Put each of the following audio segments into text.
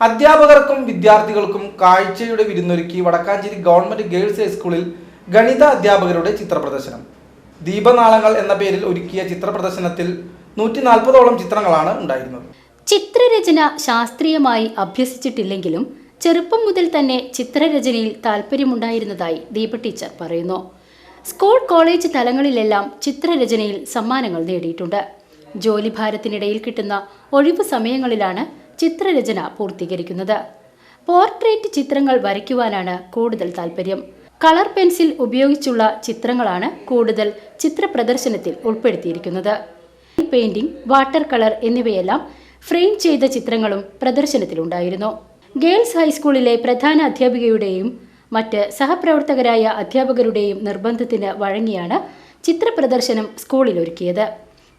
അധ്യാപകർക്കും വിദ്യാർത്ഥികൾക്കും കാഴ്ചയുടെ വിരുന്നൊരുക്കി വടക്കാഞ്ചേരി ഗവൺമെന്റ് ഗേൾസ് ഹൈസ്കൂളിൽ ഗണിത അധ്യാപകരുടെ ചിത്രപ്രദർശനം. ദീപനാളങ്ങൾ എന്ന പേരിൽ ഒരുക്കിയ ചിത്രപ്രദർശനത്തിൽ നൂറ്റി നാൽപ്പതോളം ചിത്രങ്ങളാണ് ഉണ്ടായിരുന്നത്. ചിത്രരചന ശാസ്ത്രീയമായി അഭ്യസിച്ചിട്ടില്ലെങ്കിലും ചെറുപ്പം മുതൽ തന്നെ ചിത്രരചനയിൽ താല്പര്യമുണ്ടായിരുന്നതായി ദീപ ടീച്ചർ പറയുന്നു. സ്കൂൾ കോളേജ് തലങ്ങളിലെല്ലാം ചിത്രരചനയിൽ സമ്മാനങ്ങൾ നേടിയിട്ടുണ്ട്. ജോലിഭാരത്തിനിടയിൽ കിട്ടുന്ന ഒഴിവു സമയങ്ങളിലാണ് ചിത്രരചന പൂർത്തീകരിക്കുന്നത്. പോർട്രേറ്റ് ചിത്രങ്ങൾ വരയ്ക്കുവാനാണ് കൂടുതൽ താല്പര്യം. കളർ പെൻസിൽ ഉപയോഗിച്ചുള്ള ചിത്രങ്ങളാണ് കൂടുതൽ ചിത്ര പ്രദർശനത്തിൽ ഉൾപ്പെടുത്തിയിരിക്കുന്നത് പെയിന്റിംഗ് വാട്ടർ കളർ എന്നിവയെല്ലാം ഫ്രെയിം ചെയ്ത ചിത്രങ്ങളും പ്രദർശനത്തിലുണ്ടായിരുന്നു ഗേൾസ് ഹൈസ്കൂളിലെ പ്രധാന അധ്യാപികയുടെയും മറ്റ് സഹപ്രവർത്തകരായ അധ്യാപകരുടെയും നിർബന്ധത്തിന് വഴങ്ങിയാണ് ചിത്രപ്രദർശനം സ്കൂളിൽ ഒരുക്കിയത്.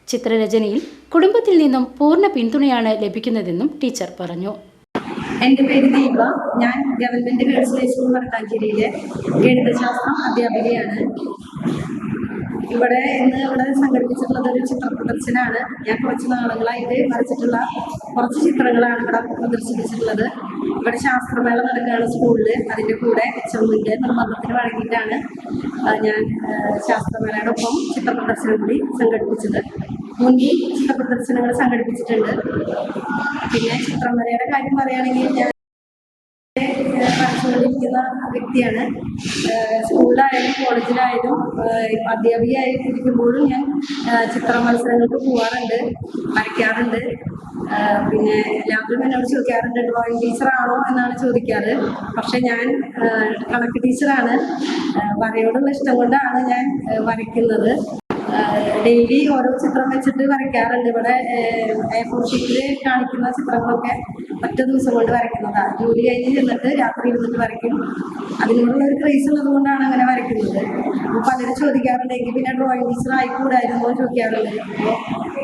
ചിത്രരചനയിൽ കുടുംബത്തിൽ നിന്നും പൂർണ പിന്തുണയാണ് ലഭിക്കുന്നതെന്നും ടീച്ചർ പറഞ്ഞു. എന്റെ പേര് ദീപ. ഞാൻ ഗവൺമെന്റ് ഗേൾസ് ഹൈ സ്കൂൾ വടക്കാഞ്ചേരിയിലെ ഗണിതശാസ്ത്രം അധ്യാപികയാണ്. ഇവിടെ ഇന്ന് ഇവിടെ സംഘടിപ്പിച്ചിട്ടുള്ളത് ഒരു ചിത്ര പ്രദർശനമാണ്. ഞാൻ കുറച്ച് നാളുകളായിട്ട് വരച്ചിട്ടുള്ള കുറച്ച് ചിത്രങ്ങളാണ് ഇവിടെ പ്രദർശിപ്പിച്ചിട്ടുള്ളത്. ഇവിടെ ശാസ്ത്രമേള നടക്കുകയാണ് സ്കൂളിൽ അതിന്റെ കൂടെ ചെമ്മിന്റെ നിർബന്ധത്തിന് വഴങ്ങിയിട്ടാണ് ഞാൻ ശാസ്ത്രമേളയോടൊപ്പം ചിത്രപ്രദർശനം ചിത്ര പ്രദർശനം കൂടി സംഘടിപ്പിച്ചത്. മുന്നിൽ ചിത്രപ്രദർശനങ്ങൾ സംഘടിപ്പിച്ചിട്ടുണ്ട്. പിന്നെ ചിത്രമേളയുടെ കാര്യം പറയുകയാണെങ്കിൽ ഞാൻ പഠിച്ചുകൊണ്ടിരിക്കുന്ന വ്യക്തിയാണ്. സ്കൂളിലായാലും കോളേജിലായാലും അധ്യാപികയായി ഇരിക്കുമ്പോഴും ഞാൻ ചിത്ര മത്സരങ്ങൾക്ക് പോവാറുണ്ട് വരയ്ക്കാറുണ്ട്. പിന്നെ എല്ലാവരും എന്നോട് ചോദിക്കാറുണ്ട് ഡ്രോയിങ് ടീച്ചറാണോ? എന്നാണ് ചോദിക്കാറ്. പക്ഷെ ഞാൻ കണക്ക് ടീച്ചറാണ്. വരയോടുള്ള ഇഷ്ടം കൊണ്ടാണ് ഞാൻ വരയ്ക്കുന്നത്. ഡെയിലി ഓരോ ചിത്രം വെച്ചിട്ട് വരയ്ക്കാറുണ്ട്. ഇവിടെ എ ഫോർ കാണിക്കുന്ന ചിത്രങ്ങളൊക്കെ ഒറ്റ ദിവസം കൊണ്ട് വരയ്ക്കുന്നതാണ് ജോലി കഴിഞ്ഞ് ചെന്നിട്ട് രാത്രി ഇരുന്നിട്ട് വരയ്ക്കും. അതിനോടുള്ള ഒരു ക്രേസ് ഉള്ളത് കൊണ്ടാണ് അങ്ങനെ വരയ്ക്കുന്നത്. അപ്പോൾ പലരും ചോദിക്കാറുണ്ടെങ്കിൽ പിന്നെ ഡ്രോയിങ് ടീച്ചർ ആയിക്കൂടായിരുന്നു? ചോദിക്കാറുണ്ട്. അപ്പോൾ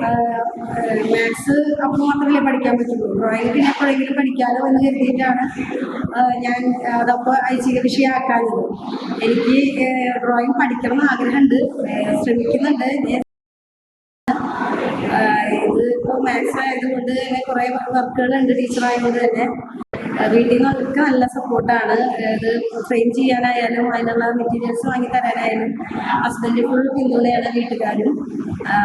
മാത്സ് അപ്പോൾ മാത്രമേ പഠിക്കാൻ പറ്റുള്ളൂ. ഡ്രോയിങ് പിന്നെ എപ്പോഴെങ്കിലും പഠിക്കാലോ എന്ന് കരുതിയിട്ടാണ് ഞാൻ അതപ്പോൾ ഐച്ഛിക വിഷയമാക്കാഞ്ഞത്. എനിക്ക് ഡ്രോയിങ് പഠിക്കണം ആഗ്രഹമുണ്ട്. ശ്രമിക്കുന്നുണ്ട്. ഞാൻ ഇത് ഇപ്പോൾ മാത്സ് ആയതുകൊണ്ട് കുറേ വർക്കുകളുണ്ട് ടീച്ചറായതുകൊണ്ട് തന്നെ. വീട്ടിൽ നിന്നൊക്കെ നല്ല സപ്പോർട്ടാണ്. ഇത് ഫ്രെയിം ചെയ്യാനായാലും അതിനുള്ള മെറ്റീരിയൽസ് വാങ്ങി തരാനായാലും ഹസ്ബൻഡ് ഫുൾ പിന്തുണയാണ് വീട്ടുകാരും.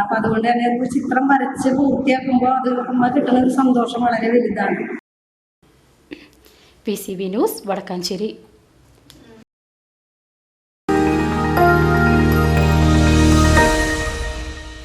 അപ്പം അതുകൊണ്ട് തന്നെ ഒരു ചിത്രം വരച്ച് പൂർത്തിയാക്കുമ്പോൾ അത് കിട്ടുന്ന ഒരു സന്തോഷം വളരെ വലുതാണ്. P C B news Vadakkanchery.